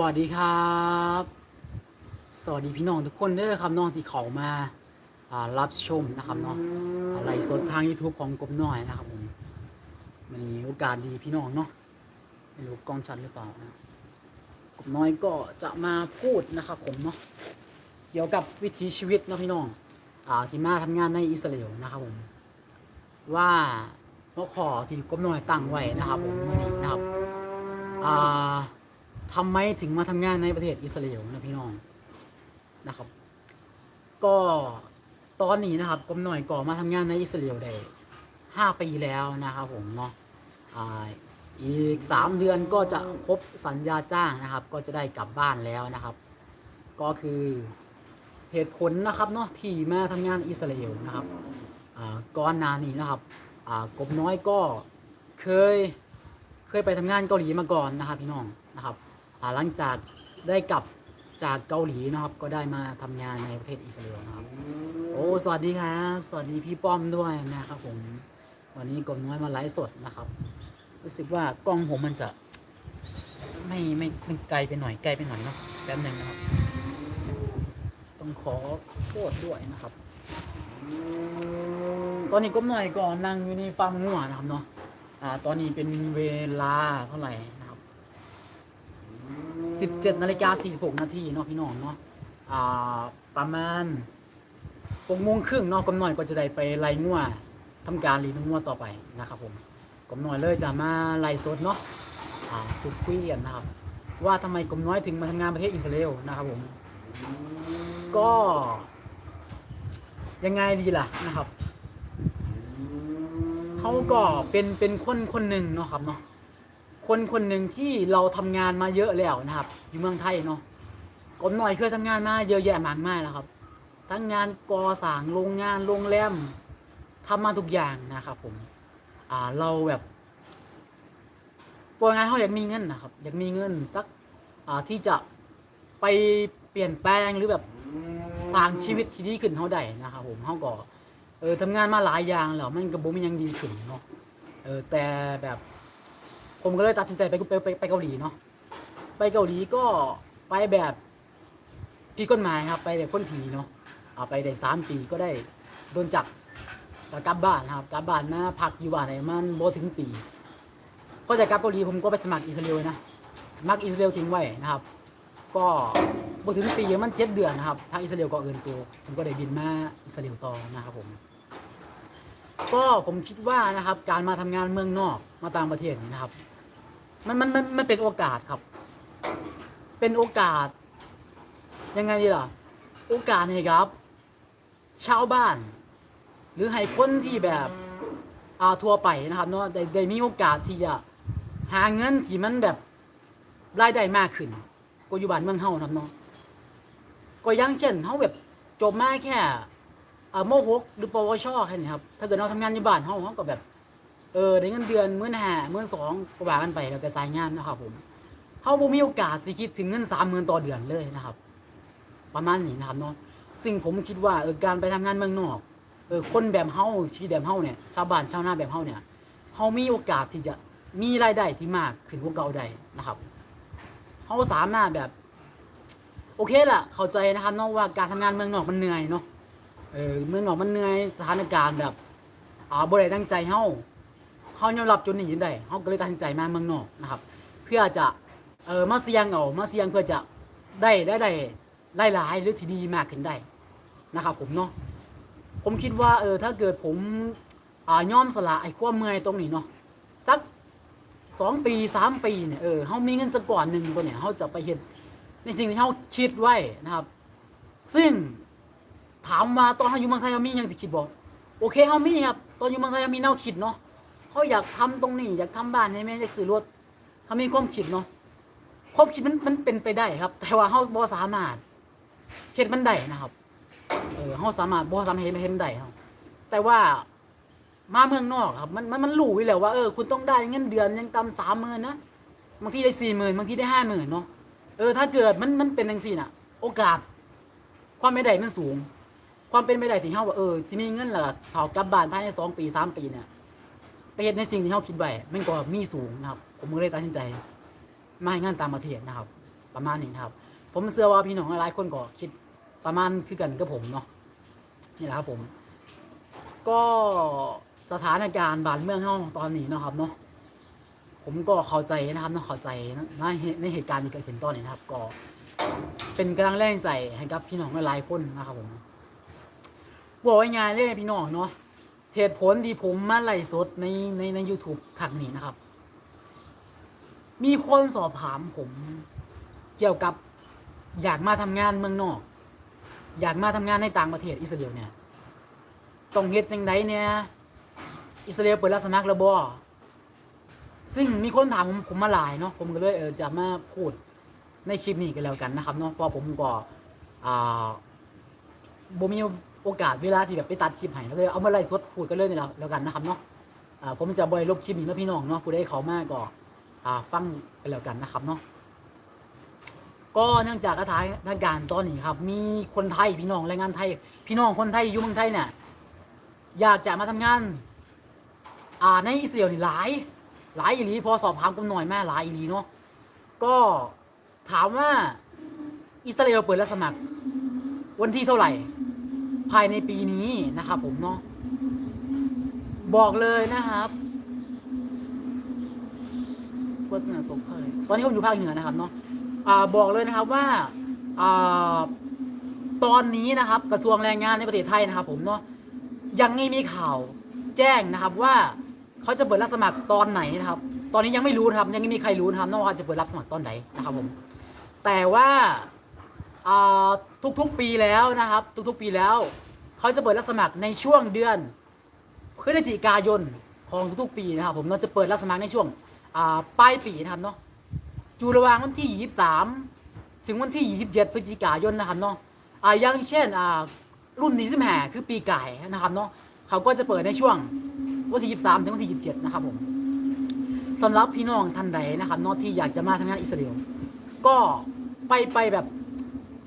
สวัสดีครับ สวัสดีพี่น้องทุกคนเด้อครับน้องที่เขามาารับชมนะครับเนาะอะไรสดทาง YouTube ของกบน้อยนะครับผมมันมีโอกาสดีพี่น้องเนาะไม่รู้กล้องชัดหรือเปล่านะกบน้อยก็จะมาพูดนะครับผมเนาะเกี่ยวกับวิถีชีวิตเนาะพี่น้องอที่มาทำงานในอิสราเอลนะครับผมว่าหัวข้อที่กบน้อยตั้งไว้นะครับผมนี้นะครับอ่า ทำไมถึงมาทำงานในประเทศอิสราเอลนะพี่น้องนะครับ ก็ตอนนี้นะครับกมหน่อยก่อมาทำงานในอิสราเอลได้ห้าปีแล้วนะครับผมเนาะอ่าอีกสามเดือนก็จะครบสัญญาจ้างนะครับ ก็จะได้กลับบ้านแล้วนะครับ ก็คือเหตุผลนะครับเนาะที่มาทำงานอิสราเอลนะครับก่อนหน้านี้นะครับกบน้อยก็เคยเคยไปทำงานเกาหลีมาก่อนนะครับพี่น้องนะครับ หลังจากได้กลับจากเกาหลีนะครับ ก็ได้มาทำงานในประเทศอิสราเอลนะครับ โอ้สวัสดีครับ สวัสดีพี่ป้อมด้วยนะครับผมวันนี้กบน้อยมาไลฟ์สดนะครับ รู้สึกว่ากล้องผมมันจะ ไม่ไม่มันไกลไปหน่อยไกลไปหน่อยเนาะแป๊บหนึ่งนะครับ ต้องขอโทษด้วยนะครับ ตอนนี้ก้มหน่อยก่อนนั่งอยู่ในฟาร์มงัวนะครับเนาะอ่า ตอนนี้เป็นเวลาเท่าไหร่ 17นาฬิกา46นาทีเนาะพี่น้องเนาะอ่าประมาณ6โมงครึ่งเนาะกำหน่อยก็จะได้ไปไล่งัวทำการรีดงัวต่อไปนะครับผมกำหน่อยเลยจะมาไล่สดเนาะอ่าพูดคุยกันนะครับ ว่าทำไมกำน้อยถึงมาทำงานประเทศอิสราเอลนะครับผมก็ยังไงดีล่ะนะครับเขาก็เป็นเป็นคนคนหนึ่งเนาะครับเนาะ คนคนหนึ่งที่เราทำงานมาเยอะแล้วนะครับ อยู่เมืองไทยเนาะกมหน่อยเคยทำงานมาเยอะแยะมากมายแล้วครับ ทั้งงานก่อสร้างโรงงานโรงแรมทำมาทุกอย่างนะครับผมอ่าเราแบบว่าไงเขาอยากมีเงินนะครับ อยากมีเงินสักอ่าที่จะไปเปลี่ยนแปลงหรือแบบสร้างชีวิตที่ดีขึ้นเขาได้นะครับผมเขาก็เออทำงานมาหลายอย่างแล้วมันก็บ่มียังดีขึ้นเนาะเออแต่แบบ ผมก็เลยตัดสินใจไปไปไปไปเกาหลีเนาะไปเกาหลีก็ไปแบบผิดกฎหมายครับ ไปแบบพ้นผีเนาะเอาไปได้สามปีก็ได้โดนจับแล้วกลับบ้านครับกลับบ้านมาพักอยู่บ้านไหนมันโบถึงปี ก็จะกลับเกาหลีผมก็ไปสมัครอิสราเอลนะสมัครอิสราเอลทิ้งไว้นะครับ ก็โบถึงปีมันเจ็ดเดือนนะครับทางอิสราเอลก็เอินตัวผมก็ได้บินมาอิสราเอลต่อนะครับผมก็ผมคิดว่านะครับการมาทำงานเมืองนอกมาต่างประเทศนะครับ มันมันมันมันเป็นโอกาสครับ เป็นโอกาส ยังไงดีล่ะ โอกาสให้ครับ ชาวบ้าน หรือให้คนที่แบบอ่าทั่วไปนะครับเนาะได้ได้มีโอกาสที่จะหาเงินที่มันแบบรายได้มากขึ้นก็อยู่บ้านเมืองเฮานะครับเนาะก็ยังเช่นเฮาแบบจบมาแค่อ่ามหกหรือปวชแค่นี้ครับ ถ้าเกิดเราทำงานอยู่บ้านเฮาเฮาก็แบบ ออได้เงินเดือนมื่นห้ามื่นสองก็ว่ากันไปแล้วแต่สายงานนะครับผมเขาบ่มีโอกาสสิคิดถึงเงินสามหมื่นต่อเดือนเลยนะครับ ประมาณนี้นะครับเนาะซึ่งผมคิดว่าเออการไปทำงานเมืองนอกเออคนแบบเฮาชีวิตแบบเฮาเนี่ยชาวบ้านชาวนาแบบเฮาเนี่ยเฮามีโอกาสที่จะมีรายได้ที่มากขึ้นกว่าเก่าได้นะครับเฮาสามารถแบบ โอเคล่ะ เข้าใจนะครับเนาะว่าการทำงานเมืองนอกมันเหนื่อยเนาะเออเมืองนอกมันเหนื่อยสถานการณ์แบบอ่าบ่ได้ตั้งใจเฮา เขายอมรับจุดนี้ได้เขาก็เลยตัดสินใจมาเมืองนอกนะครับ เพื่อจะเออมาเสี่ยงเอามาเสี่ยงเพื่อจะได้ได้ได้ได้หลายหรือที่ดีมากขึ้นได้นะครับ ผมเนาะผมคิดว่าเออถ้าเกิดผมอ่ายอมสละไอ้ความเมื่อยตรงนี้เนาะสักสองปีสามปีเนี่ยเออเขามีเงินสักก่อนหนึ่งตัวเนี่ยเขาจะไปเห็นในสิ่งที่เขาคิดไว้นะครับ ซึ่งถามว่าตอนเขาอยู่เมืองไทยเขามียังจะคิดบอกโอเคเขามีครับตอนอยู่เมืองไทยเขามีแนวคิดเนาะ เขาอยากทำตรงนี้ อยากทำบ้านให้แม่อยากซื้อรถเขามีความคิดเนาะความคิดมันมันเป็นไปได้ครับ แต่ว่าเขาบ่สามารถเฮ็ดมันได้นะครับ เออเขาสามารถบ่สามารถเฮ็ดเฮ็ดมันได้ครับแต่ว่ามาเมืองนอกครับมันมันมันรู้อยู่แล้วว่าเออคุณต้องได้เงินเดือนยังต่ำสามหมื่นนะบางทีได้สี่หมื่นบางทีได้ห้าหมื่นเนาะเออถ้าเกิดมันมันเป็นจังซี่น่ะ โอกาส ความไม่ได้มันสูง ความเป็นไปได้ที่เฮาว่าเออสิมีเงินแล้วก็เขากลับบ้านภายในสองปีสามปีเนี่ย ไปเฮ็ดในสิ่งที่เขาคิดไว้มันก็มีสูงนะครับ ผมก็เลยตัดสินใจมาให้งานตามประเทศนะครับ ประมาณนี้นะครับ ผมเชื่อว่าพี่น้องหลายคนก็คิดประมาณคือกันกับผมเนาะนี่แหละครับผม ก็สถานการณ์บ้านเมืองเฮาตอนนี้นะครับเนาะผมก็เข้าใจนะครับเนาะเข้าใจในในเหตุการณ์ที่เกิดขึ้นตอนนี้นะครับ ก็ เป็นกำลังแรงใจให้กับพี่น้องหลายคนนะครับผมบอกง่ายๆเลยพี่น้องเนาะ เหตุผลที่ผมมาไลฟ์สดในในใน YouTube ครั้งนี้นะครับ มีคนสอบถามผมเกี่ยวกับอยากมาทำงานเมืองนอก อยากมาทำงานในต่างประเทศอิสราเอลเนี่ยต้องเฮ็ดจังไดเนี่ยอิสราเอลเปิดรับสมัครแล้วบ่ซึ่งมีคนถามผมผมมาหลายเนาะผมก็เลยเออจะมาพูดในคลิปนี้กันแล้วกันนะครับเนาะเพราะผมก็อ่าบ่มี โอกาสเวลาที่แบบไปตัดคลิปให้แล้วเลยเอามาไล่สดพูดกันเลยนี่แหละแล้วกันนะครับเนาะอ่าผมจะบ่อยลบคลิปนี้นะพี่น้องเนาะผู้ใดเขามากก็อ่าฟังกันแล้วกันนะครับเนาะก็เนื่องจากสถานการณ์ตอนนี้ครับ มีคนไทยพี่น้องแรงงานไทย พี่น้องคนไทยอยู่เมืองไทยเนี่ยอยากจะมาทำงานอ่าในอิสราเอลนี่หลาย หลายอีหลีพอสอบถามกันหน่อยแม่หลายอีหลีเนาะก็ถามว่าอิสราเอลเปิดรับสมัคร วันที่เท่าไหร่ ภายในปีนี้นะครับผมเนาะบอกเลยนะครับว่าจะตกภาคไหนตอนนี้ผมอยู่ภาคเหนือนะครับเนาะอ่าบอกเลยนะครับว่าอตอนนี้นะครับ กระทรวงแรงงานในประเทศไทยนะครับ ผมเนาะยังไม่มีข่าวแจ้งนะครับว่าเขาจะเปิดรับสมัครตอนไหนนะครับ ตอนนี้ยังไม่รู้นะครับ ยังไม่มีใครรู้นะครับว่าจะเปิดรับสมัครตอนไหนนะครับผมแต่ว่า ทุกๆปีแล้วนะครับ ทุกๆปีแล้ว เขาจะเปิดรับสมัครในช่วงเดือนพฤศจิกายนของทุกๆปีนะครับ ผมเราจะเปิดรับสมัครในช่วงปลายปีนะครับเนาะอยู่ระหว่างวันที่ 23 ถึงวันที่ 27 พฤศจิกายนนะครับเนาะอ่าอย่างเช่นอ่ารุ่นนี้สิบแห่คือปีไก่นะครับเนาะเขาก็จะเปิดในช่วงวันที่ 23 ถึงวันที่ 27 นะครับผมสำหรับพี่น้องท่านใดนะครับเนาะที่อยากจะมาทำงานอิสราเอลก็ไปไปแบบ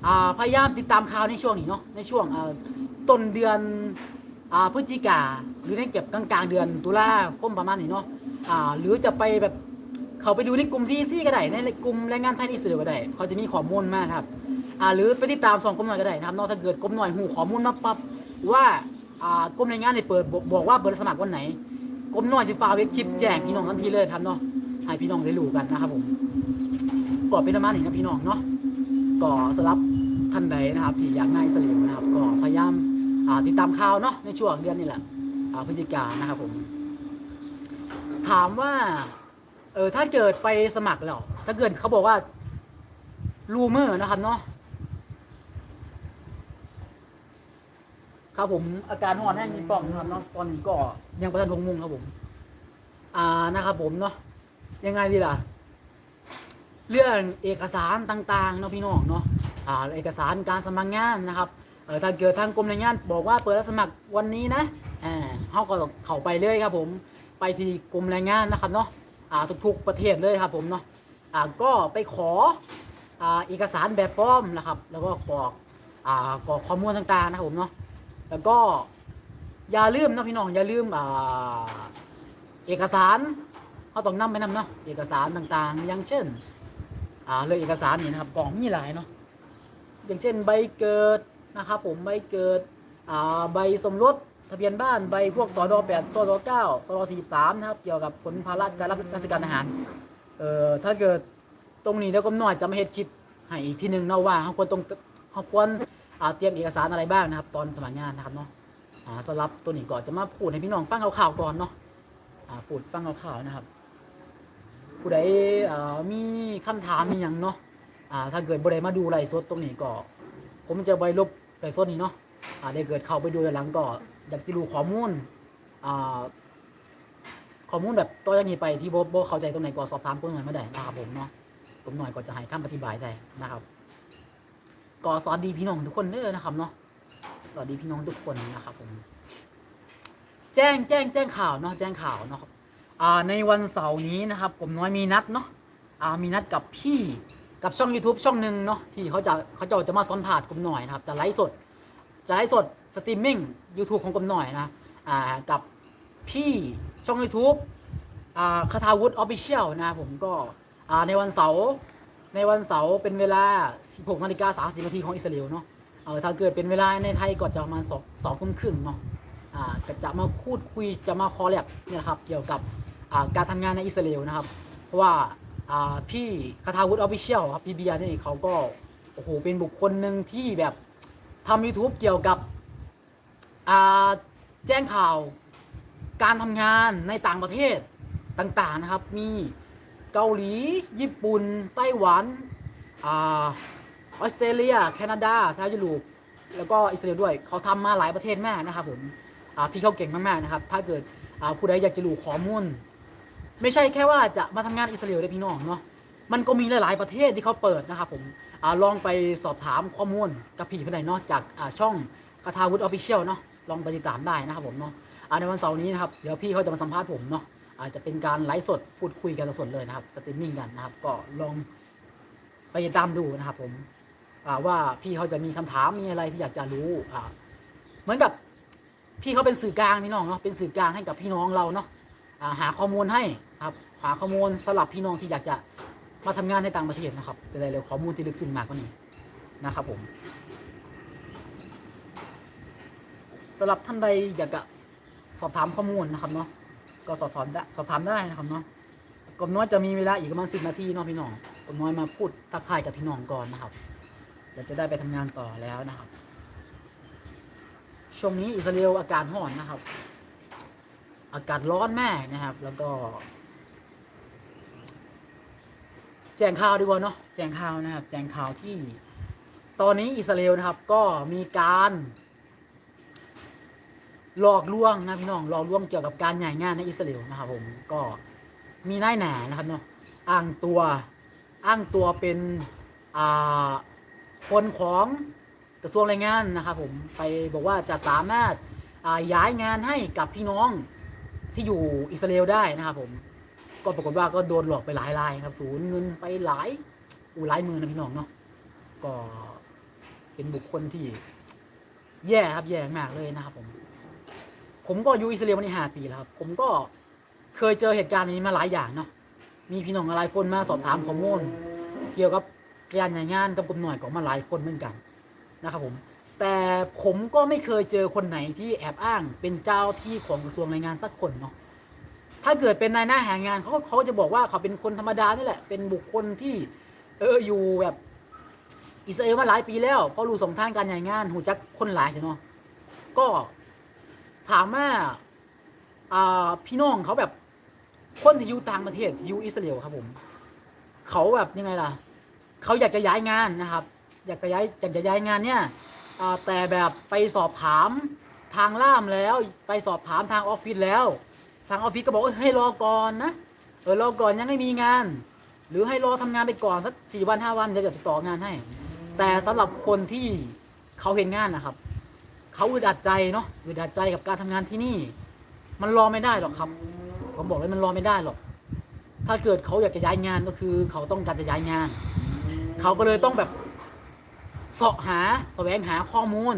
อ่าพยายามติดตามข่าวในช่วงนี้เนาะในช่วงอ่าต้นเดือนอ่าพฤศจิกาหรือในเก็บกลางกลางๆเดือนตุลาคมประมาณนี้เนาะอ่าหรือจะไปแบบเขาไปดูในกลุ่มที่ซี่ก็ได้ในกลุ่มแรงงานไทยนอิสราเอลก็ได้เขาจะมีข้อมูลมากครับอ่าหรือไปติดตามสองกรมหน่อยก็ได้นะครับเนอกถ้าเกิดกรมหน่อยหูข้อมูลมาปั๊บว่าอ่ากรมแรงงานเนี่ยเปิดบอกว่าเปิดสมัครวันไหนกรมหน่อยสิฟ้าเว็บคลิปแจ้งพี่น้องทันทีเลยครับเนาะให้พี่น้องได้รู้กันนะครับผมก็เป็นประมาณนี้นะพี่น้องเนาะก็สำหรับ ท่านใดนะครับ ที่อยากมาอิสราเอลนะครับ ก็พยายามติดตามข่าวเนาะในช่วงเดือนนี้แหละพฤศจิกานะครับผม ถามว่าเออถ้าเกิดไปสมัครแล้ว ถ้าเกิดเขาบอกว่ารูเมอร์นะครับเนาะครับผมอาการหอนแห้งมีปล่องนะครับเนาะตอนนี้ก็ยังประทันทงมุงครับผม อ่านะครับผมเนาะยังไงดีล่ะ เรื่องเอกสารต่าง ๆ เนาะพี่น้องเนาะ เอกสารการสมัครงานนะครับเออถ้าเกิดทางกรมแรงงาน บอกว่าเปิดรับสมัครวันนี้นะอ่าเขาก็เข้าไปเลยครับผมไปที่กรมแรงงานนะครับเนาะอ่าทุกๆประเทศเลยครับผมเนาะอ่าก็ไปขออ่าเอกสารแบบฟอร์มนะครับ แล้วก็กรอกอ่ากรอกข้อมูลต่างๆนะครับผมเนาะแล้วก็อย่าลืมนะพี่น้องอย่าลืมอ่าเอกสารเขาต้องนำไปนำเนาะเอกสารต่างๆ อย่างเช่นอ่าเรื่องเอกสารนี่นะครับกล่องมีหลายเนาะ อย่างเช่นใบเกิดนะครับผมใบเกิดใบสมรสทะเบียนบ้านใบพวกสอดอแปดสอดอเก้าสอดอสี่สิบสามนะครับเกี่ยวกับผลภาระการรับราชการทหารเอ่อถ้าเกิดตรงนี้เดี๋ยวก็หน่อยจะมาเฮ็ดคลิปให้อีกทีหนึ่งเนาะว่าเขาควรตรงเขาควรเตรียมเอกสารอะไรบ้างนะครับ ตอนสมัครงานนะครับเนาะสำหรับตัวนี้ก่อนจะมาพูดให้พี่น้องฟังข่าวๆก่อนเนาะพูดฟังข่าวๆนะครับ ผู้ใดมีคำถามมีอย่างเนาะ อ่าถ้าเกิดผู้ใดมาดูไลฟ์สดตรงนี้ก็ ผมจะไปลบไลฟ์สดนี้เนาะอ่าได้เกิดเข้าไปดูย้อนหลังก็อยากจะรู้ข้อมูลอ่าข้อมูลแบบตัวอย่างนี้ไปที่โบบเข้าใจตรงไหนก็สอบถามผมหน่อยมาได้นะครับผมเนาะผมหน่อยก็จะให้คำอธิบายได้นะครับก็สวัสดีพี่น้องทุกคนเด้อนะครับเนาะสวัสดีพี่น้องทุกคนนะครับผมแจ้งแจ้งแจ้งข่าวเนาะแจ้งข่าวเนาะครับอ่าในวันเสาร์นี้นะครับ ผมน้อยมีนัดเนาะอ่ามีนัดกับพี่ กับช่อง YouTube ช่องหนึ่งเนาะที่เขาจะเขาจะจะมาสัมผัสกลุ่มหน่อยนะครับ จะไลฟ์สด จะไลฟ์สดสตรีมมิ่ง YouTube ของกลุ่มหน่อยนะอ่ากับพี่ช่อง YouTube อ่าคาทาวุฒิออฟฟิเชียลนะผมก็อ่าในวันเสาร์ในวันเสาร์เป็นเวลา 16นาฬิกา30นาทีของอิสราเอลเนาะเออถ้าเกิดเป็นเวลาในไทยก็จะประมาณ2 2ทุ่มครึ่งเนาะอ่าก็จะมาพูดคุยจะมาคอลแลบเนี่ยนะครับเกี่ยวกับอ่าการทำงานในอิสราเอลนะครับ เพราะว่า พี่คาทาวุฒิออฟฟิเชียลครับพี่เบียร์นี่เขาก็โอ้โหเป็นบุคคลหนึ่งที่แบบทำ YouTube เกี่ยวกับแจ้งข่าวการทำงานในต่างประเทศต่างๆนะครับ มีเกาหลี ญี่ปุ่น ไต้หวันออสเตรเลีย แคนาดาทางยุโรปแล้วก็อิสราเอลด้วยเขาทำมาหลายประเทศมากนะครับผมพี่เขาเก่งมากๆนะครับ ถ้าเกิดผู้ใดอยากจะรู้ข้อมูล ไม่ใช่แค่ว่าจะมาทำงานอิสราเอลได้พี่น้องเนาะมันก็มีหลาย ๆ ประเทศที่เขาเปิดนะครับผมอลองไปสอบถามข้อมูลกับพี่คนใดเนาะจากช่องคาทาวุฒิออฟฟิเชียลเนาะลองไปติดตามได้นะครับผมเนาะในวันเสาร์นี้นะครับเดี๋ยวพี่เขาจะมาสัมภาษณ์ผมเนาะอาจจะเป็นการไลฟ์สดพูดคุยกันสดเลยนะครับสตรีมมิ่งกันนะครับก็ลองไปติดตามดูนะครับผมว่าพี่เขาจะมีคำถามมีอะไรที่อยากจะรู้เหมือนกับพี่เขาเป็นสื่อกลางพี่น้องเนาะเป็นสื่อกลางให้กับพี่น้องเราเนาะหาข้อมูลให้ ครับหาข้อมูลสำหรับพี่น้องที่อยากจะมาทำงานในต่างประเทศนะครับ จะได้เร็วข้อมูลที่ลึกซึ้งมากกว่านี้นะครับผมสำหรับท่านใดอยากจะสอบถามข้อมูลนะครับเนาะก็สอบถามได้สอบถามได้นะครับเนาะกบน้อยจะมีเวลาอีกประมาณสิบนาทีเนาะพี่น้องกบน้อยมาพูดทักทายกับพี่น้องก่อนนะครับเดี๋ยวจะได้ไปทำงานต่อแล้วนะครับ ช่วงนี้อิสราเอลอากาศร้อนนะครับ อากาศร้อนแมากนะครับ แล้วก็ แจ้งข่าวดีกว่าเนาะแจ้งข่าวนะครับ แจ้งข่าวที่ตอนนี้อิสราเอลนะครับก็มีการหลอกลวงนะพี่น้องหลอกลวงเกี่ยวกับการใหญ่งานในอิสราเอลนะครับผมก็มีนายหนานะครับเนาะอ้างตัวอ้างตัวเป็นอ่าคนของกระทรวงแรงงานนะครับผมไปบอกว่าจะสามารถย้ายงานให้กับพี่น้องที่อยู่อิสราเอลได้นะครับผม ก็ปรากฏว่าก็โดนหลอกไปหลายรายครับสูญเงินไปหลายอูหลายหมือนะพี่น้องเนาะก็เป็นบุคคลที่ แย่ครับแย่มากเลยนะครับผม ผมก็อยู่อิสราเอลมาในห้าปีแล้วครับ ผมก็เคยเจอเหตุการณ์นี้มาหลายอย่างเนาะมีพี่น้องหลายคนมาสอบถามข้อมูลเกี่ยวกับการใหญ่งานกับกลุ่มหน่วยของมาหลายคนเหมือนกันนะครับผม แต่ผมก็ไม่เคยเจอคนไหนที่แอบอ้างเป็นเจ้าที่ของกระทรวงแรงงานสักคนเนาะ ถ้าเกิดเป็นนายหน้าแห่งงานเขาก็เขาจะบอกว่าเขาเป็นคนธรรมดานี่แหละ เป็นบุคคลที่เอออยู่แบบอิสราเอลมาหลายปีแล้วเพราะรู้สมทานการใหญ่งานหูจักคนหลายใช่เนาะก็ถามว่าอ่พี่น้องเขาแบบคนที่อยู่ต่างประเทศที่อยู่อิสราเอลครับผมเขาแบบยังไงล่ะเขาอยากจะย้ายงานนะครับ อยากจะย้ายอยากจะย้ายงานเนี่ยแต่แบบไปสอบถามทางล่ามแล้ว ไปสอบถามทางออฟฟิศแล้วางออฟฟิศก็บอกให้รอก่อนนะเออรอก่อนยังไม่มีงาน หรือให้รอทำงานไปก่อนสักสี่วันห้าวันเดี๋ยวจะติดต่องานให้ แต่สำหรับคนที่เขาเห็นงานนะครับเขาอึดอัดใจเนาะอึดอัดใจกับการทำงานที่นี่ มันรอไม่ได้หรอกครับ ผมบอกเลยมันรอไม่ได้หรอก ถ้าเกิดเขาอยากจะย้ายงานก็คือ เขาต้องการจะย้ายงาน เขาก็เลยต้องแบบเสาะหาแสวงหาข้อมูล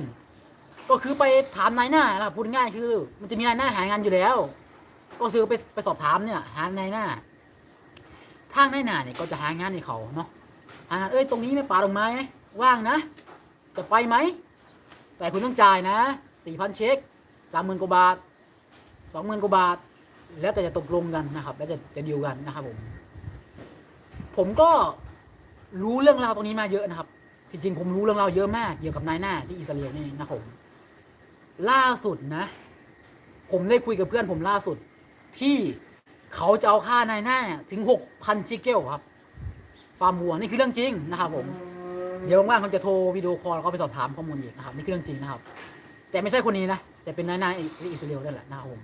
ก็คือไปถามนายหน้านะพูดง่ายคือ มันจะมีนายหน้าหางานอยู่แล้ว ก็ซื้อไปไปสอบถามเนี่ย หานายหน้า ทางนายหน้าเนี่ยก็จะหางานให้เขาเนาะหางานเอ้ยตรงนี้ไม่ป่าดอกไม้ว่างนะ จะไปไหม แต่คุณต้องจ่ายนะสี่พันเช็คสามหมื่นกว่าบาทสองหมื่นกว่าบาท แล้วแต่จะตกลงกันนะครับ แล้วจะจะดีลกันนะครับผมผมก็รู้เรื่องราวตรงนี้มาเยอะนะครับ จริงๆ ผมรู้เรื่องราวเยอะมาก เกี่ยวกับนายหน้าที่อิสราเอลนี่นะครับผมล่าสุดนะ ผมได้คุยกับเพื่อนผมล่าสุด ที่เขาจะเอาค่านายหน้าถึงหกพันชิเกลครับฟาร์มวัวนี่คือเรื่องจริงนะครับผมเดี๋ยวว่างๆผมจะโทรวิดีโอคอลแล้วก็ไปสอบถามข้อมูลอีกนะครับนี่คือเรื่องจริงนะครับ แต่ไม่ใช่คนนี้นะแต่เป็นนายหน้าอิสราเอลนั่นแหละนะครับผม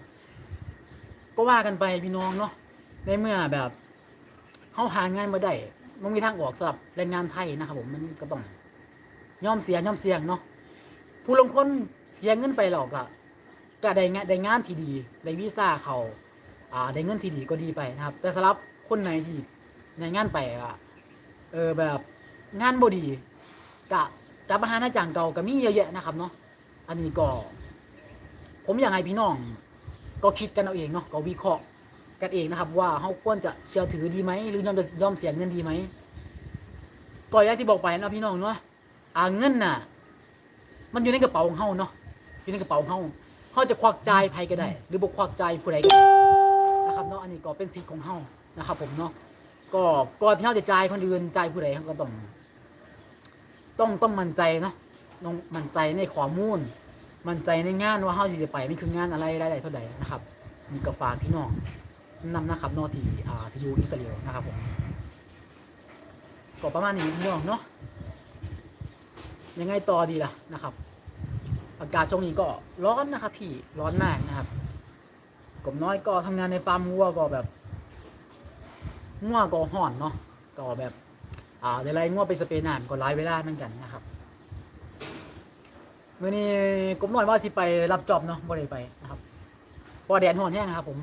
ก็ว่ากันไปพี่น้องเนาะในเมื่อแบบเขาหางานมาได้มันมีทางออกสำหรับแรงงานไทยนะครับผมมันก็ต้องย่อมเสียย่อมเสี่ยงเนาะผู้ลงคนเสียเงินไปหรอกอะก็ได้งานได้งานที่ดีได้วีซ่าเขา ได้เงินที่ดีก็ดีไปนะครับ แต่สำหรับคนไหนที่ในงานไปอะเออแบบงานบดีกะกับมาหาหน้าจ้างเก่าก็มีเยอะแยะนะครับเนาะอันนี้ก็ ผมอยากให้พี่น้อง ก็คิดกันเอาเองเนาะก็วิเคราะห์กันเองนะครับ ว่าเขาควรจะเชื่อถือดีไหมหรือยอมจะยอมเสียเงินดีไหมก็อย่างที่บอกไปนะพี่น้องเนาะอ่าเงินน่ะ มันอยู่ในกระเป๋าของเฮาเนาะอยู่ในกระเป๋าของเฮาเฮาจะควักจ่ายไผก็ได้ หรือบ่ควักจ่ายผู้ใดก็ได้ นะครับเนาะอันนี้ก็เป็นสิทธิ์ของเฮานะครับ ผมเนาะก็ก่อนที่เฮาจะจ่ายคนอื่นจ่ายผู้ใดเฮาก็ต้องต้องต้องมั่นใจเนาะต้องมั่นใจในข้อมูล มั่นใจในงานว่าเฮาสิจะไปมันคืองานอะไรรายได้เท่าใดนะครับนี่ก็ฝากพี่น้องนำนะครับเนอที่อ่าที่อยู่อิสราเอลนะครับผมก็ประมาณนี้พี่น้องเนาะยังไงต่อดีล่ะนะครับ อากาศช่วงนี้ก็ร้อนนะครับพี่ร้อนมากนะครับ กบน้อยก็ทำงานในฟาร์มวัวก็แบบงัวก็ห่อนเนาะก็แบบอ่าเดี๋ยวไรงัวไปสเปนนานก็หลายเวลาเหมือนกันนะครับมื่อนี้กบน้อยว่าสิไปรับจอบเนาะบ่ได้ไปนะครับเพอแดดห่อนแห้งนะครับ ผม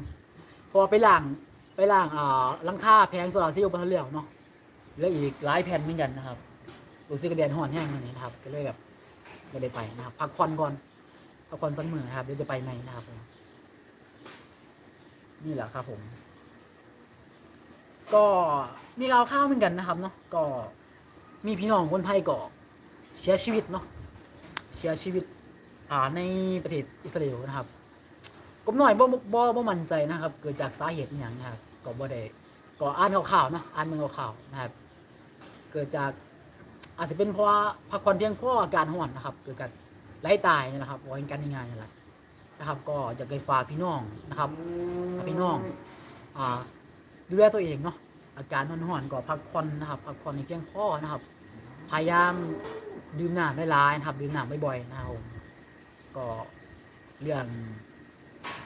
เพอไปล่างไปล่างอ่าลังค่าแพงโซลาร์เซลล์บนเรือเนาะแล้วอีกหลายแผ่นเหมือนกันนะครับรู้สึกว่าแดดห่อนแห้งมื่อนี้นะครับ ก็เลยแบบไม่ได้ไปนะครับ พักผ่อนก่อนพักผ่อนสักมือนะครับเดี๋ยวจะไปใหม่นะครับ นี่แหละครับผม ก็มีข่าวข้าวเหมือนกันนะครับเนาะก็มีพี่น้องคนไทยก็เสียชีวิตเนาะเสียชีวิตอ่าในประเทศอิสราเอลนะครับก็หน่อยบ่บ่บ่มั่นใจนะครับ เกิดจากสาเหตุอย่างนะครับก็บ่ได้ก็อ่านข่าวๆเนาะอ่านเมืองข่าวๆนะครับ เกิดจากอาจจะเป็นเพราะพักผ่อนเพียงพออาการห่อนนะครับ เกิดการไล่ตายนะครับว่าเป็นการในงานนี่แหละ นะครับ ก็อยากให้ฝากพี่น้องนะครับพี่น้องอ่าดูแลตัวเองเนาะอาการนอนหอนๆก็พักผ่อนนะครับพักผ่อนในเพียงพอนะครับ พยายามดื่มน้ำได้หลายๆนะครับดื่มน้ำบ่อยๆนะครับผมก็เรื่อง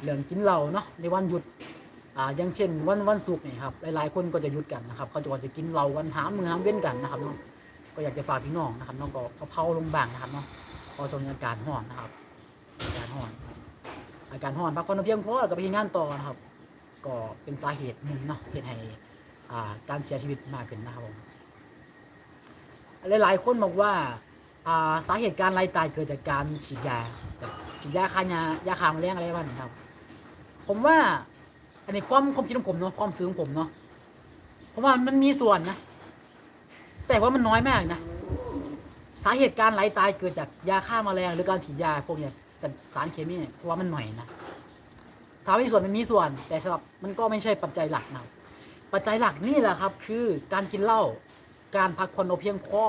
เรื่องกินเหล้าเนาะในวันหยุดอ่าอย่างเช่นวันวันศุกร์นี่ครับหลายๆคนก็จะหยุดกันนะครับ เขาจะว่าจะกินเหล้ากันหามือหาเว้นกันนะครับเนาะก็อยากจะฝากพี่น้องนะครับน้องก็เผาๆลงบ้างนะครับเนาะเพอช่วงนี้อากาศร้อนนะครับอาการร้อน อาการร้อนพักผ่อนเพียงพอแล้วก็ไปงานต่อนะครับ ก็เป็นสาเหตุหนึ่งเนาะเหตุให้อาการเสียชีวิตมากขึ้นนะครับผมหลายๆคนบอกว่าสาเหตุการไล่ตายเกิดจากการฉีดยาฉีดยาฆ่ายายาฆ่าแมลงอะไรประมาณนี้ครับ ผมว่าอันนี้ความความคิดของผมเนาะความซื้อของผมเนาะผมว่ามันมีส่วนนะ แต่ว่ามันน้อยมากนะ สาเหตุการไล่ตายเกิดจากยาฆ่าแมลงหรือการฉีดยาพวกเนี้ย สารเคมีเนี่ยเพราะว่ามันหน่อยนะถามว่ามีส่วนมันมีส่วน แต่สำหรับมันก็ไม่ใช่ปัจจัยหลักนะปัจจัยหลักนี่แหละครับ คือการกินเหล้าการพักผ่อนเอาเพียงพอ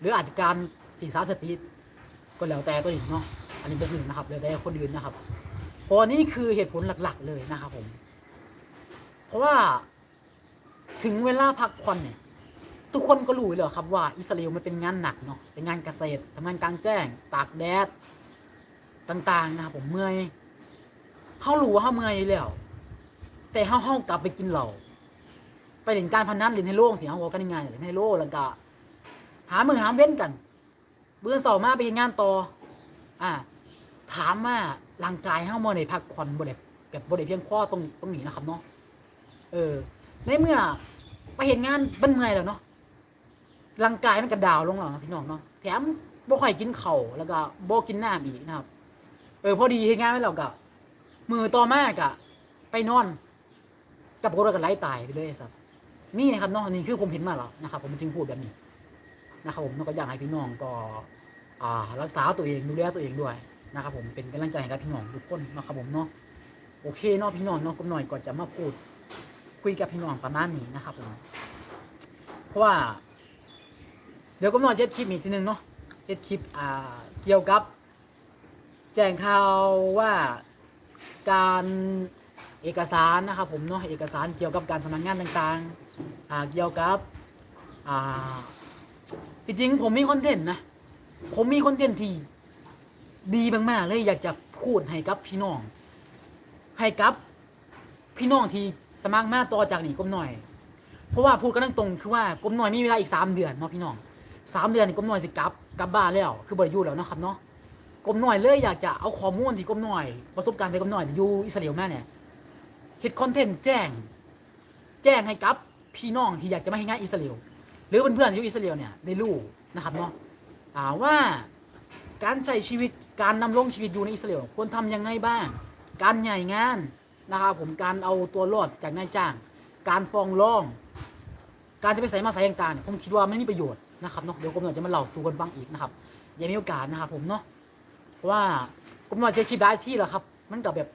หรืออาจจะการสิ่งสารเสพติดก็แล้วแต่ตัวเองเนาะอันนี้เป็นหนึ่งนะครับแล้วแต่คนอื่นนะครับพราะนี่คือเหตุผลหลักๆ เลยนะครับผม เพราะว่าถึงเวลาพักผ่อนเนี่ย ทุกคนก็รู้อยู่แล้วครับว่าอิสราเอลมันเป็นงานหนักเนาะเป็นงานเกษตรทำงานกลางแจ้ง ตากแดด ต่าง ๆ นะครับผมเมื่อยเฮารู้ว่าเฮาเมื่อยแล้ว แต่เฮาเฮากลับไปกินเหล้าไปเล่นการพนันเล่นไฮโลสิเฮาบอกกันง่ายๆเล่นไฮโลแล้วก็หามือหาเว้นกันเบื่อเสาร์มาไปเฮ็ดงานต่ออ่าถามว่าร่างกายเฮาบ่ได้พักผ่อนบ่ได้แบบบ่ได้เพียงพอตรงตรงนี้นะครับเนาะเออ ในเมื่อไปเห็นงานบันเมื่อยแล้วเนาะร่างกายมันก็ดาวลงแล้วนะพี่น้องเนาะแถมบ่ค่อยกินข้าวแล้วก็บ่กินน้ำอีกนะครับ เออพอดีเฮ็ดงานไว้แล้วก็มือต่อมากะไปนอน กับรถกันไล่ตายไปเลยครับ นี่นะครับเน้องนี่คือผมเห็นมาแล้วนะครับผมจึงพูดแบบนี้นะครับผมก็อยากให้พี่น้องก็อ่ารักษาตัวเองดูแลตัวเองด้วยนะครับผมเป็นกำลังใจให้กับพี่น้องทุกคนนะครับผมเนาะโอเคเนาะพี่น้องเนาะก็หน่อยก่อนจะมาพูด คุยกับพี่น้องประมาณนี้นะครับผมเพราะว่า เดี๋ยวก็หน่อยเช็ดคลิปอีกทีนึงเนาะเช็ดคลิปอ่าเกี่ยวกับ แจ้งข่าวว่าการเอกสารนะครับผมเนาะเอกสารเกี่ยวกับการสมัครงานต่างๆเกี่ยวกับอ่าจริงๆผมมีคอนเทนต์นะผมมีคอนเทนต์ที่ดีมากๆเลยอยากจะพูดให้กับพี่น้อง ให้กับพี่น้องที่สมัครมาต่อจากนี้ก้มหน่อย เพราะว่าพูดกันตรงๆคือว่าก้มหน่อยมีเวลาอีกสามเดือนเนาะพี่น้องสามเดือนก้มหน่อยสิกลับกลับบ้านแล้วคือบริยูแล้วนะครับเนาะ กลมหน่อยเลยอยากจะเอาข้อมูลที่กลมหน่อย ประสบการณ์ที่กลมหน่อยอยู่อิสราเอลแม่เนี่ยเฮ็ดคอนเทนต์แจ้ง แจ้งให้กับพี่น้องที่อยากจะมาให้งานอิสราเอลหรือเพื่อนๆที่อยู่อิสราเอลเนี่ยได้รู้นะครับเนาะอ่าว่าการใช้ชีวิตการนำรงชีวิตอยู่ในอิสราเอลควรทำยังไงบ้าง การใหญ่งานนะครับผมการเอาตัวรอดจากนายจ้าง การฟ้องร้อง การจะไปใส่มาใส่ต่างๆเนี่ยผมคิดว่าไม่มีประโยชน์นะครับเนาะเดี๋ยวกรมหน่อยจะมาเล่าสู่กันฟังอีกนะครับย่ามีโอกาสนะครับผมเนาะ เพราะว่ากรมหน่อยจะคลิปได้ที่แหละครับ มันกับแบบ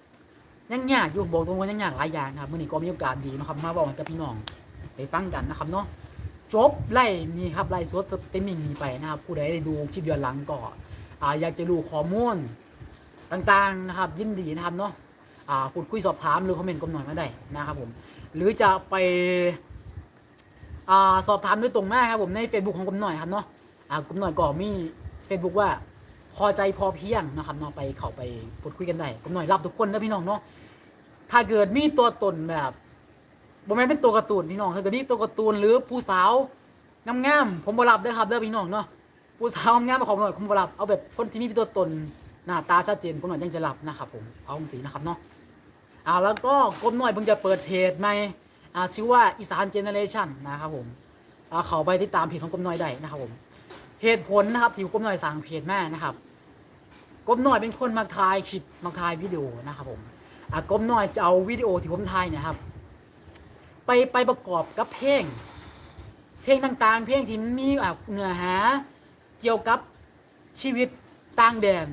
ยังยากอยู่บอกตรงว่ายังยากหลายอย่างนะครับมื่อนี้ก็มีโอกาสดีนะครับ มาบอกกับพี่น้องไปฟังกันนะครับเนาะจบไล่นี่ครับไล่สดสตรีมมิ่งนี้ไปนะครับผู้ใดได้ดูคลิปย้อนหลังก็อ่าอยากจะรู้ข้อมูลต่างๆนะครับยินดีนะครับเนาะอ่าพูดคุยสอบถามหรือคอมเมนต์กรมหน่อยมาได้นะครับผมหรือจะไปอ่าสอบถามด้วยตรงหน้ครับผมใน Facebook ของกุมหน่อยครับเนาะอ่ากุมหน่อยก็มี Facebook ว่า พอใจพอเพียงนะครับเนาะไปเข้าไปพูดคุยกันได้กุมหน่อยรับทุกคนนะพี่น้องเนาะถ้าเกิดมีตัวตนแบบบ่แม่นเป็นตัวการ์ตูนพี่น้องถ้าเกิดมีตัวการ์ตูนหรือผู้สาวงามๆผมบรับเด้อครับเด้อพี่น้องเนาะผู้สาวงามๆมาขอหน่อยผมบรับเอาแบบคนที่มีตัวตนหน้าตาชัดเจนผมหน่อยยังจะรับนะครับผมเอาสีนะครับเนาะอ่าแล้วก็กลุ่มหน่อยเพิ่งจะเปิดเพจใหม่อ่าชื่อว่าอีสานเจเนเรชันนะครับผมอ่าเขาไปติดตามเพจของกลมน้อยได้นะครับผม เหตุผลนะครับที่กลมน้อยสั่งเพจแม่นะครับกลมน้อยเป็นคนมาถ่ายคลิปมาถ่ายวิดีโอนะครับผมอ่ากลมน้อยจะเอาวิดีโอที่ผมถ่ายเนี่ยครับ ไปไปประกอบกับเพลง เพลงต่างๆ เพลงที่มีอ่าเนื้อหาเกี่ยวกับชีวิตต่างแดน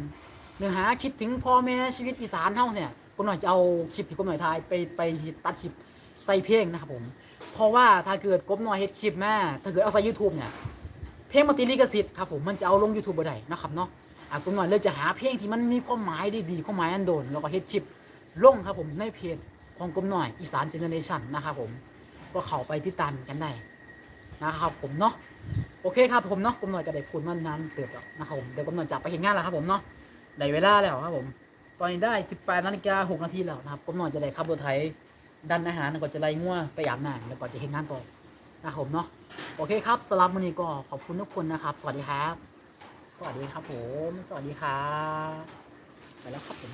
เนื้อหาคิดถึงพ่อแม่ชีวิตอีสานเท่าเนี่ยกลมน้อยจะเอาคลิปที่กลมน้อยถ่ายไปไปตัดคลิปใส่เพลงนะครับผม เพราะว่าถ้าเกิดกบน้อยเฮ็ดคลิปแม่ถ้าเกิดเอาใส่ YouTube เนี่ย เพลงมัติลิขสิทธิ์ครับผมมันจะเอาลง YouTube บ่ได้นะครับเนาะอะกบน้อยเลยจะหาเพลงที่มันมีความหมายดีๆความหมายอันโดนแล้วก็เฮ็ดคลิปลงครับผมในเพจของกบน้อยอีสานเจเนเรชันนะครับผมก็เข้าไปติดตามกันได้นะครับผมเนาะโอเคครับผมเนาะกบน้อยก็ได้พูดมานานเติบแล้วนะครับผมเดี๋ยวกบน้อยจะไปเห็นงานแล้วครับผมเนาะได้เวลาแล้วครับผมตอนนี้ได้ 18นาฬิกา6นาทีแล้วนะครับกบน้อยจะได้ขับรถไถดันอาหารแล้วก็จะไล่ง่วไปอาบน้ำแล้วก็จะเห็นงานต่อนะครับผมเนาะ โอเคครับสำหรับวันนี้ก็ขอบคุณทุกคนนะครับ สวัสดีครับ สวัสดีครับผม สวัสดีครับไปแล้วครับผม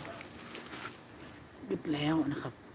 หยุดแล้วนะครับ